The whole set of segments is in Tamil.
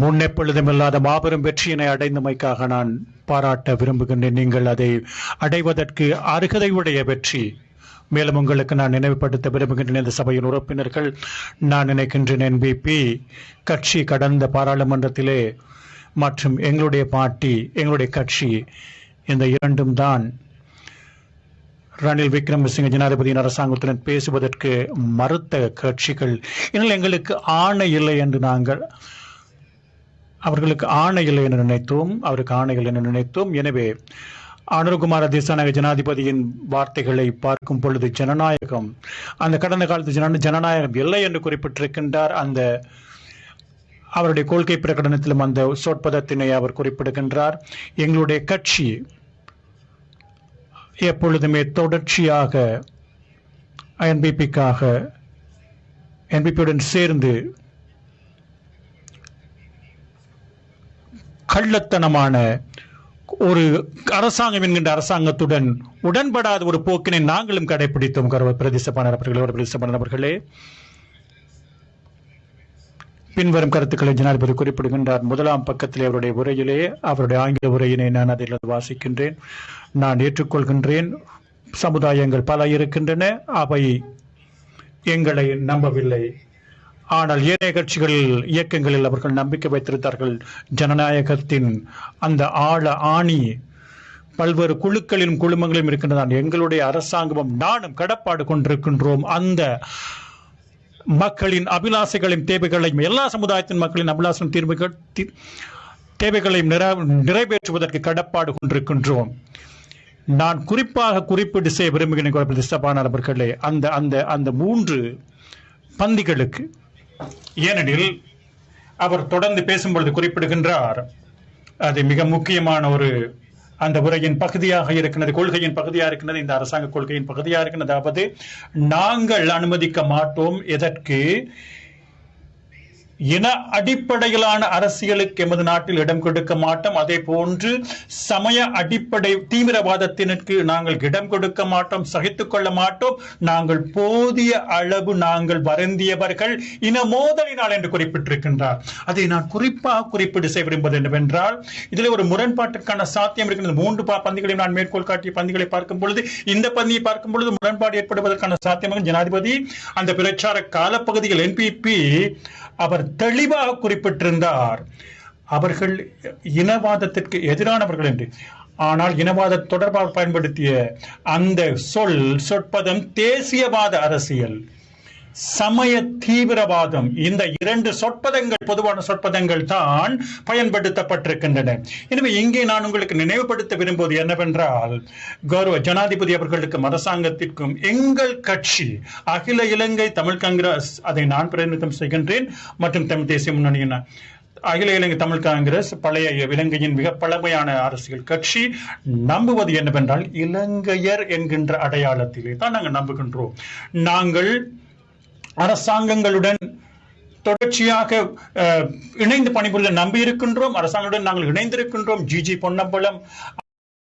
முன்னெப்பொழுதுமில்லாத மாபெரும் வெற்றியினை அடைந்தமைக்காக நான் பாராட்ட விரும்புகின்றேன். நீங்கள் அதை அடைவதற்கு அருகதையுடைய வெற்றி. மேலும் உங்களுக்கு நான் நினைவுபடுத்த விரும்புகின்றேன். இந்த சபையின் உறுப்பினர்கள் நான் நினைக்கின்றேன் என்பிபி கட்சி கடந்த பாராளுமன்றத்திலே மற்றும் எங்களுடைய பாட்டி எங்களுடைய கட்சி இந்த இரண்டும் தான் ரணில் விக்ரமசிங்க ஜனாதிபதியின் அரசாங்கத்துடன் பேசுவதற்கு மறுத்த கட்சிகள். எனில் எங்களுக்கு ஆணை இல்லை என்று நாங்கள் அவர்களுக்கு ஆணைகள் என நினைத்தோம் அவருக்கு ஆணைகள் என நினைத்தோம். எனவே அனுர்குமார திசாநாயக ஜனாதிபதியின் வார்த்தைகளை பார்க்கும் பொழுது ஜனநாயகம் அந்த கடந்த காலத்து ஜன ஜனநாயகம் இல்லை என்று குறிப்பிட்டிருக்கின்றார். அந்த அவருடைய கொள்கை பிரகடனத்திலும் அந்த சொற்பதத்தினை அவர் குறிப்பிடுகின்றார். எங்களுடைய கட்சி எப்பொழுதுமே தொடர்ச்சியாக என்பிபிக்காக என்பிபியுடன் சேர்ந்து கள்ளத்தனமான ஒரு அரசாங்கம் என்கின்ற அரசாங்கத்துடன் உடன்படாத ஒரு போக்கினை நாங்களும் கடைபிடித்தோம் கௌரவ பிரதிசபானர் ஒரு பிரதிசபானர் அவர்களே பின்வரும் கருத்துக்களை ஜனாதிபதி குறிப்பிடுகின்றார். முதலாம் பக்கத்திலே அவருடைய உரையிலே அவருடைய ஆங்கில உரையினை நான் அதில் வாசிக்கின்றேன். நான் ஏற்றுக்கொள்கின்றேன். சமுதாயங்கள் பல இருக்கின்றன. அவை எங்களை நம்பவில்லை. ஆனால் ஏனைய கட்சிகளில் இயக்கங்களில் அவர்கள் நம்பிக்கை வைத்திருந்தார்கள். ஜனநாயகத்தின் அந்த ஆழ ஆணி பல்வேறு குழுக்களிலும் குழுமங்களிலும் இருக்கின்றன. எங்களுடைய அரசாங்கமும் நானும் கடப்பாடு கொண்டிருக்கின்றோம். அந்த மக்களின் அபிலாசைகளையும் தேவைகளையும் எல்லா சமுதாயத்தின் மக்களின் அபிலாசம் தீர்வுகள் தேவைகளையும் நிறைவேற்றுவதற்கு கடப்பாடு கொண்டிருக்கின்றோம். நான் குறிப்பாக குறிப்பிட்டு செய்ய விரும்புகிறேன் கோவில் அவர்களே அந்த அந்த அந்த மூன்று பந்திகளுக்கு ஏனெனில் அவர் தொடர்ந்து பேசும்பொழுது குறிப்பிடுகின்றார் அது மிக முக்கியமான ஒரு அந்த உரையின் பகுதியாக இருக்கிறது கொள்கையின் பகுதியாக இருக்கிறது இந்த அரசாங்க கொள்கையின் பகுதியாக இருக்கிறது. அதாவது நாங்கள் அனுமதிக்க மாட்டோம் எதற்கு? இன அடிப்படையிலான அரசியலுக்கு எமது நாட்டில் இடம் கொடுக்க மாட்டோம். அதே போன்று சமய அடிப்படை தீவிரவாதத்தினருக்கு நாங்கள் இடம் கொடுக்க மாட்டோம் சகித்துக் கொள்ள மாட்டோம். நாங்கள் போதிய அளவு நாங்கள் வருந்தியவர்கள். இன மோதலினால் என்று குறிப்பிட்டிருக்கின்றார். அதை நான் குறிப்பாக குறிப்பீடு செய்ய விரும்புவது என்னவென்றால் இதில் ஒரு முரண்பாட்டிற்கான சாத்தியம் இருக்கின்றது. மூன்று பா- பந்திகளையும் நான் மேற்கோள் காட்டிய பந்திகளை பார்க்கும் பொழுது இந்த பந்தியை பார்க்கும் பொழுது முரண்பாடு ஏற்படுவதற்கான சாத்தியமாக ஜனாதிபதி அந்த பிரச்சார காலப்பகுதியில் என்பிபி அவர் தெளிவாக குறிப்பிட்டிருந்தார். அவர்கள் இனவாதத்திற்கு எதிரானவர்கள் என்று. ஆனால் இனவாத தொடர்பாக பயன்படுத்திய அந்த சொல் சொற்பதம் தேசியவாத அரசியல். சமய தீவிரவாதம். இந்த இரண்டு சொற்பதங்கள் பொதுவான சொற்பதங்கள் தான் பயன்படுத்தப்பட்டிருக்கின்றன. எனவே இங்கே நான் உங்களுக்கு நினைவுபடுத்த விரும்புவது என்னவென்றால் கௌரவ ஜனாதிபதி அவர்களுக்கும் அரசாங்கத்திற்கும் எங்கள் கட்சி அகில இலங்கை தமிழ் காங்கிரஸ் அதை நான் பிரதிநிதித்துவம் செய்கின்றேன். மற்றும் தமிழ் தேசிய முன்னணியின் அகில இலங்கை தமிழ் காங்கிரஸ் பழைய இலங்கையின் மிக பழமையான அரசியல் கட்சி நம்புவது என்னவென்றால் இலங்கையர் என்கின்ற அடையாளத்திலே தான் நாங்கள் நம்புகின்றோம். நாங்கள் அரசாங்கங்களுடன் தொடர்ச்சியாக இணைந்து பணிபுரிய நம்பி இருக்கின்றோம் அரசாங்கத்துடன் நாங்கள் இணைந்திருக்கின்றோம். ஜிஜி பொன்னம்பலம்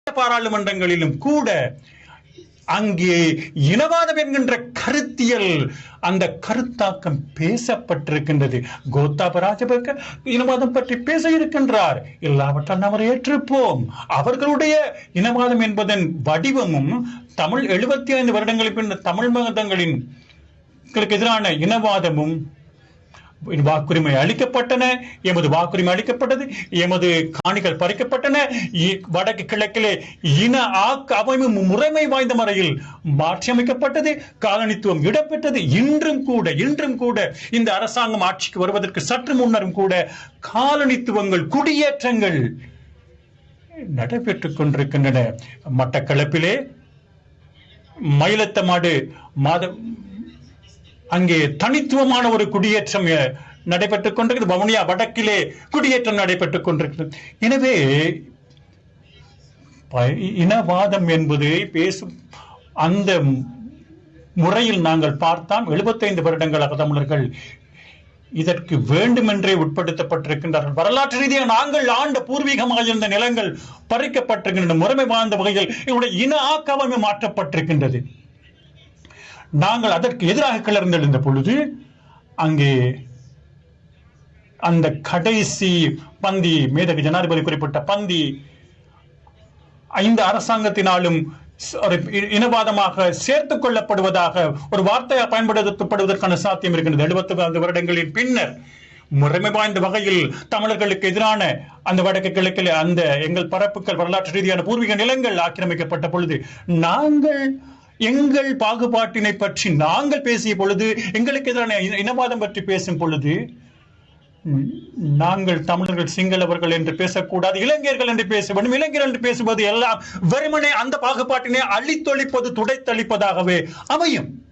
பாராளுமன்றங்களிலும் கூட அங்கே இனவாதம் என்கின்ற கருத்தியல் அந்த கருத்தாக்கம் பேசப்பட்டிருக்கின்றது. கோத்தாப ராஜபக்க இனவாதம் பற்றி பேச இருக்கின்றார் இல்லாவற்றால் நாம் ஏற்றிருப்போம். அவர்களுடைய இனவாதம் என்பதன் வடிவமும் தமிழ் எழுபத்தி ஐந்து வருடங்களுக்கு பின்னர் தமிழ் மதங்களின் மக்களுக்கு எதிரான இனவாதமும் வாக்குரிமை அளிக்கப்பட்டன எமது வாக்குரிமை அளிக்கப்பட்டது எமது காணிகள் பறிக்கப்பட்டன வடக்கு கிழக்கிலே இன ஆக்க அமைப்பு முறைமை வாய்ந்த முறையில் மாற்றியமைக்கப்பட்டது காலனித்துவம் இடம்பெற்றது. இன்றும் கூட இன்றும் கூட இந்த அரசாங்கம் ஆட்சிக்கு வருவதற்கு சற்று முன்னரும் கூட காலனித்துவங்கள் குடியேற்றங்கள் நடைபெற்றுக் கொண்டிருக்கின்றன. மட்டக்களப்பிலே மயிலத்தமாடு மாத அங்கே தனித்துவமான ஒரு குடியேற்றம் நடைபெற்றுக் கொண்டிருக்கிறது. வவுனியா வடக்கிலே குடியேற்றம் நடைபெற்றுக் கொண்டிருக்கிறது. எனவே இனவாதம் என்பது பேசும் அந்த முறையில் நாங்கள் பார்த்தால் 75 வருடங்களாக தமிழர்கள் இதற்கு வேண்டுமென்றே உட்படுத்தப்பட்டிருக்கின்றார்கள். வரலாற்று ரீதியாக நாங்கள் ஆண்ட பூர்வீகமாக இருந்த நிலங்கள் பறிக்கப்பட்டிருக்கின்றன. முறைமை வாழ்ந்த வகையில் எங்களுடைய இன ஆக்கவமே மாற்றப்பட்டிருக்கின்றது. நாங்கள் அதற்கு எதிராக கிளர்ந்தெழுந்த பொழுது அங்கே அந்த கடைசி பந்தி மேதகு ஜனாதிபதி குறிப்பிட்ட பந்தி ஐந்து அரசாங்கத்தினாலும் இனவாதமாக சேர்த்துக் கொள்ளப்படுவதாக ஒரு வார்த்தையை பயன்படுத்தப்படுவதற்கான சாத்தியம் இருக்கின்றது. எழுபத்தி ஐந்து வருடங்களின் பின்னர் முறைமை வாய்ந்த வகையில் தமிழர்களுக்கு எதிரான அந்த வடக்கு கிழக்கில் அந்த எங்கள் பரப்புகள் வரலாற்று ரீதியான பூர்வீக நிலங்கள் ஆக்கிரமிக்கப்பட்ட பொழுது நாங்கள் எங்கள் பாகுபாட்டினை பற்றி நாங்கள் பேசிய பொழுது எங்களுக்கு எதிரான இன- இனவாதம் பற்றி பேசும் பொழுது நாங்கள் தமிழர்கள் சிங்களவர்கள் என்று பேசக்கூடாது இளைஞர்கள் என்று பேச வேண்டும் இளைஞர்கள் என்று பேசுவது எல்லாம் வெறுமனே அந்த பாகுபாட்டினை அழித்தொழிப்பது துடைத்தளிப்பதாகவே அமையும்.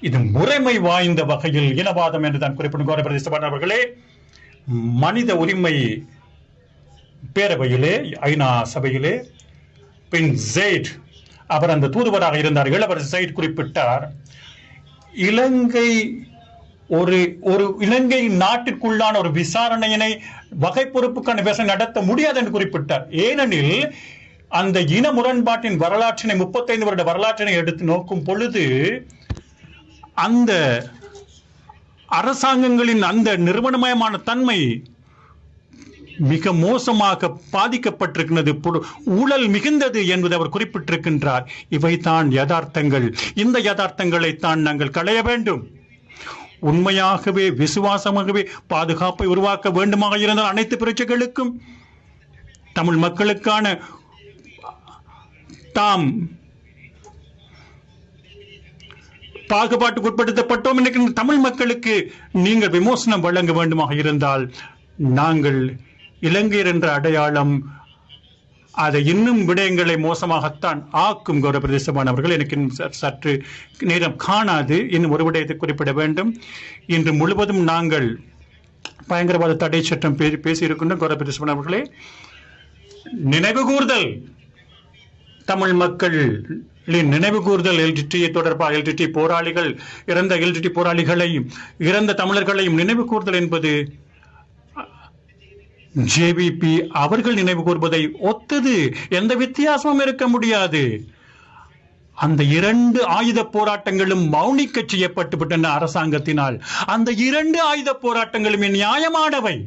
இது முறைமை வாய்ந்த வகையில் இனவாதம் என்று தான் குறிப்பிடும் கௌரவ அவர்களே. மனித உரிமை பேரவையிலே ஐநா சபையிலே பின் ஜெய்ட் அவர் அந்த தூதுவராக இருந்தார் இளவரசர் சைட் குறிப்பிட்டார் இலங்கை ஒரு ஒரு இலங்கை நாட்டிற்குள்ளான ஒரு விசாரணையினை வகை பொறுப்புக்கான விசாரணை நடத்த முடியாது என்று குறிப்பிட்டார். ஏனெனில் அந்த இன முரண்பாட்டின் வரலாற்றினை முப்பத்தைந்து வருட வரலாற்றினை எடுத்து நோக்கும் பொழுது அந்த அரசாங்கங்களின் அந்த நிறுவனமயமான தன்மை மிக மோசமாக பாதிக்கப்பட்டிருக்கிறது. ஊழல் மிகுந்தது என்பதை அவர் குறிப்பிட்டிருக்கின்றார். இவைதான் யதார்த்தங்கள். இந்த யதார்த்தங்களை தான் நாங்கள் களைய வேண்டும். உண்மையாகவே விசுவாசமாகவே பாதுகாப்பை உருவாக்க வேண்டுமாக இருந்தால் அனைத்து பிரச்சனைகளுக்கும் தமிழ் மக்களுக்கான தாம் பாகுபாட்டுக்கு உட்படுத்தப்பட்டோம் தமிழ் மக்களுக்கு நீங்கள் விமோசனம் வழங்க வேண்டுமாக இருந்தால் நாங்கள் இலங்கையர் என்ற அடையாளம் அதை இன்னும் விடயங்களை மோசமாகத்தான் ஆக்கும் கௌரவ பிரதேசமானவர்கள் எனக்கு இன்னும் சற்று நேரம் காணாது. இன்னும் ஒரு விடயத்தை குறிப்பிட வேண்டும். இன்று முழுவதும் நாங்கள் பயங்கரவாத தடை சட்டம் பேசி பேசியிருக்கின்ற கௌரவ பிரதேசமானவர்களே நினைவு கூர்தல். தமிழ் மக்களின் நினைவு கூர்தல். எல்டிடி தொடர்பாக எல்டிடி போராளிகள் இறந்த எல்டிடி போராளிகளையும் இறந்த தமிழர்களையும் நினைவு கூர்தல் என்பது ஜேவிபி அவர்கள் நினைவு கூர்வதை ஒத்தது. எந்த வித்தியாசமும் இருக்க முடியாது. அந்த இரண்டு ஆயுத போராட்டங்களும் மௌனிக்க செய்யப்பட்டு விட்டன அரசாங்கத்தினால். அந்த இரண்டு ஆயுத போராட்டங்களும் நியாயமானவை.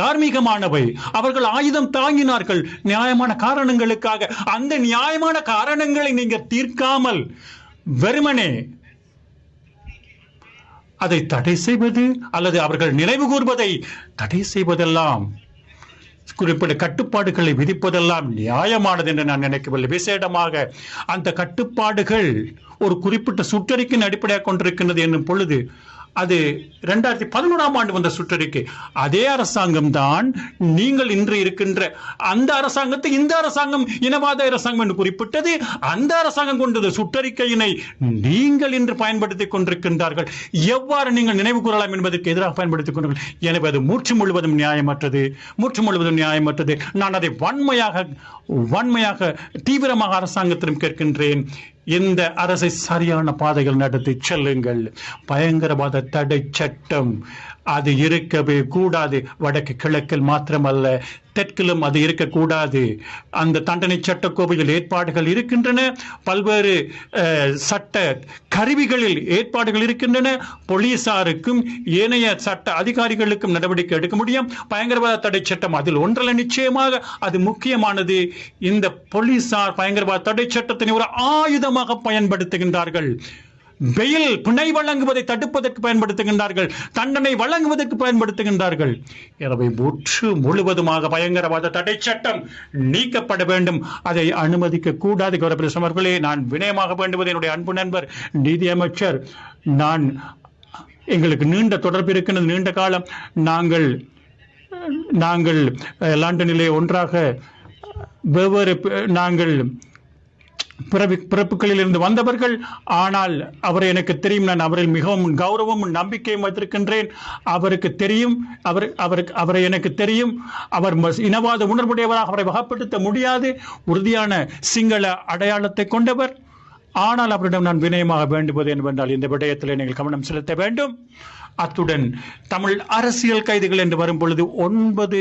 தார்மீகமானவை. அவர்கள் ஆயுதம் தாங்கினார்கள். நியாயமான காரணங்களுக்காக. அந்த நியாயமான காரணங்களை நீங்கள் தீர்க்காமல். வெறுமனே அதை தடை செய்வது அல்லது அவர்கள் நினைவு கூர்வதை தடை செய்வதெல்லாம் குறிப்பிட்ட கட்டுப்பாடுகளை விதிப்பதெல்லாம் நியாயமானது என்று நான் நினைக்கவில்லை. விசேடமாக அந்த கட்டுப்பாடுகள் ஒரு குறிப்பிட்ட சுற்றறிக்கையின் அடிப்படையாக கொண்டிருக்கின்றது என்னும் பொழுது அது ரெண்டாயிரத்தி பதினோராம் ஆண்டு வந்த சுற்றறிக்கை. அதே அரசாங்கம் தான் நீங்கள் இன்று இருக்கின்ற அந்த அரசாங்கத்தை இந்த அரசாங்கம் இனவாத அரசாங்கம் என்று குறிப்பிட்டது அந்த அரசாங்கம் கொண்டது சுற்றறிக்கையினை நீங்கள் இன்று பயன்படுத்திக் கொண்டிருக்கின்றார்கள். எவ்வாறு நீங்கள் நினைவு கூறலாம் என்பதற்கு எதிராக பயன்படுத்திக் கொண்டீர்கள் எனவே அது மூச்சு முழுவதும் நியாயமற்றது மூச்சு முழுவதும் நியாயமற்றது. நான் அதை வன்மையாக வன்மையாக தீவிரமாக அரசாங்கத்திடம் கேட்கின்றேன். இந்த அரசை சரியான பாதைகள் நடத்தி செல்லுங்கள். பயங்கரவாத தடை சட்டம் அது இருக்கவே கூடாது. வடக்கு கிழக்கில் மாத்திரமல்ல தெற்கிலும் அது இருக்கக்கூடாது. அந்த தண்டனை சட்டக்கோவையில் ஏற்பாடுகள் இருக்கின்றன. பல்வேறு சட்ட கருவிகளில் ஏற்பாடுகள் இருக்கின்றன. போலீசாருக்கும் ஏனைய சட்ட அதிகாரிகளுக்கும் நடவடிக்கை எடுக்க முடியும். பயங்கரவாத தடை சட்டம் அதில் ஒன்றல்ல நிச்சயமாக. அது முக்கியமானது. இந்த போலீசார் பயங்கரவாத தடை சட்டத்தினை ஒரு ஆயுதமாக பயன்படுத்துகின்றார்கள். பெயில் பிணை வழங்குவதை தடுப்பதற்கு பயன்படுத்துகின்றார்கள். தண்டனை வழங்குவதற்கு பயன்படுத்துகின்றார்கள். எனவே முற்று முழுவதுமாக பயங்கரவாத தடை சட்டம் நீக்கப்பட வேண்டும். அதை அனுமதிக்க கூடாது கௌரவ அவர்களே நான் வினயமாக வேண்டுவது என்னுடைய அன்பு நண்பர் நீதியமைச்சர் நான் எங்களுக்கு நீண்ட தொடர்பு இருக்கின்றது நீண்ட காலம். நாங்கள் நாங்கள் லண்டனிலே ஒன்றாக வெவ்வேறு நாங்கள் பிறவி பிறப்புகளில் இருந்து வந்தவர்கள். ஆனால் அவரை எனக்கு தெரியும் நான் அவரில் மிகவும் கௌரவமும் நம்பிக்கையும் வைத்திருக்கின்றேன். அவருக்கு தெரியும் அவர் அவருக்கு அவரை எனக்கு தெரியும். அவர் இனவாத உணர்வுடையவராக அவரை வகப்படுத்த முடியாது. உறுதியான சிங்கள அடையாளத்தை கொண்டவர். ஆனால் அவரிடம் நான் வினயமாக வேண்டுவது என்னவென்றால் இந்த விடயத்தில் நீங்கள் கவனம் செலுத்த வேண்டும். அத்துடன் தமிழ் அரசியல் கைதிகள் என்று வரும்பொழுது ஒன்பது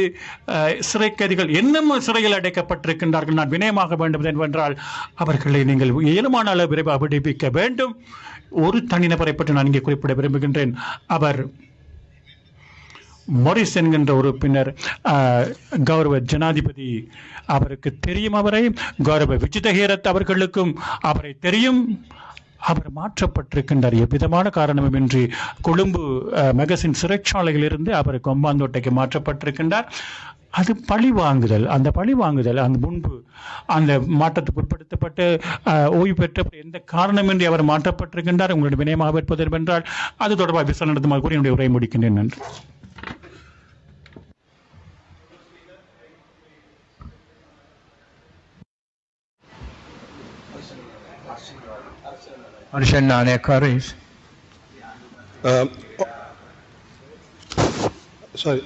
சிறை கைதிகள் இன்னும் சிறையில் அடைக்கப்பட்டிருக்கின்றார்கள் நான் வினயமாக வேண்டும் என்றால் அவர்களை நீங்கள் இயலுமான அளவு விரைவாக விடுவிக்க வேண்டும். ஒரு தனிநபரை பற்றி நான் இங்கே குறிப்பிட விரும்புகின்றேன். அவர் மொரிஸ் என்கின்ற உறுப்பினர் கௌரவ ஜனாதிபதி அவருக்கு தெரியும் அவரை கௌரவ விஜிதஹீரத் அவர்களுக்கும் அவரை தெரியும். அவர் மாற்றப்பட்டிருக்கின்றார். எவ்விதமான காரணமின்றி கொழும்பு மெகசின் சிறைச்சாலையிலிருந்து அவர் கொம்பாந்தோட்டைக்கு மாற்றப்பட்டிருக்கின்றார். அது பழி வாங்குதல். அந்த பழி வாங்குதல் அந்த முன்பு அந்த மாற்றத்துக்கு உட்படுத்தப்பட்டு ஓய்வு பெற்ற எந்த காரணமின்றி அவர் மாற்றப்பட்டிருக்கின்றார்? உங்களுடைய வினயமாக இருப்பது என்றால் அது தொடர்பாக விசாரணை நடத்துமாறு கூறி என்னுடைய உரை முடிக்கின்றேன். நன்றி. Honorable Nayakarris. Um, Sorry.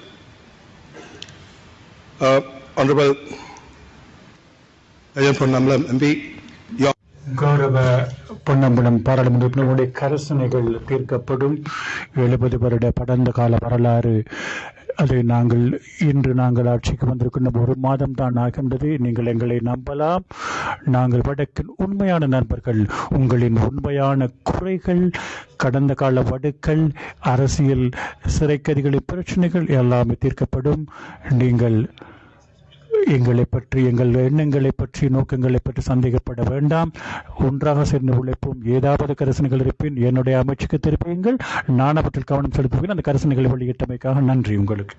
Uh, Honorable MP, கௌரவ பொன்னம்பலம் பாராளுமன்ற உறுப்பினர்களுடைய கரசனைகள் தீர்க்கப்படும் எழுபது வருட படந்த கால வரலாறு அதை நாங்கள் இன்று நாங்கள் ஆட்சிக்கு வந்திருக்கின்ற ஒரு மாதம் தான் ஆகின்றது. நீங்கள் எங்களை நம்பலாம். நாங்கள் வடக்கின் உண்மையான நண்பர்கள். உங்களின் உண்மையான குறைகள் கடந்த கால வடுக்கள் அரசியல் சிறைக்கதிகளின் பிரச்சனைகள் எல்லாமே தீர்க்கப்படும். நீங்கள் எங்களை பற்றி எங்கள் எண்ணங்களை பற்றி நோக்கங்களை பற்றி சந்தேகப்பட வேண்டாம். ஒன்றாக சேர்ந்து உழைப்போம். ஏதாவது கரிசனைகள் இருப்பின் என்னுடைய அமைச்சுக்கு திருப்பியுங்கள். நான் அவற்றில் கவனம் செலுத்துவேன். அந்த கரிசனைகளை வெளியிட்டமைக்காக நன்றி உங்களுக்கு.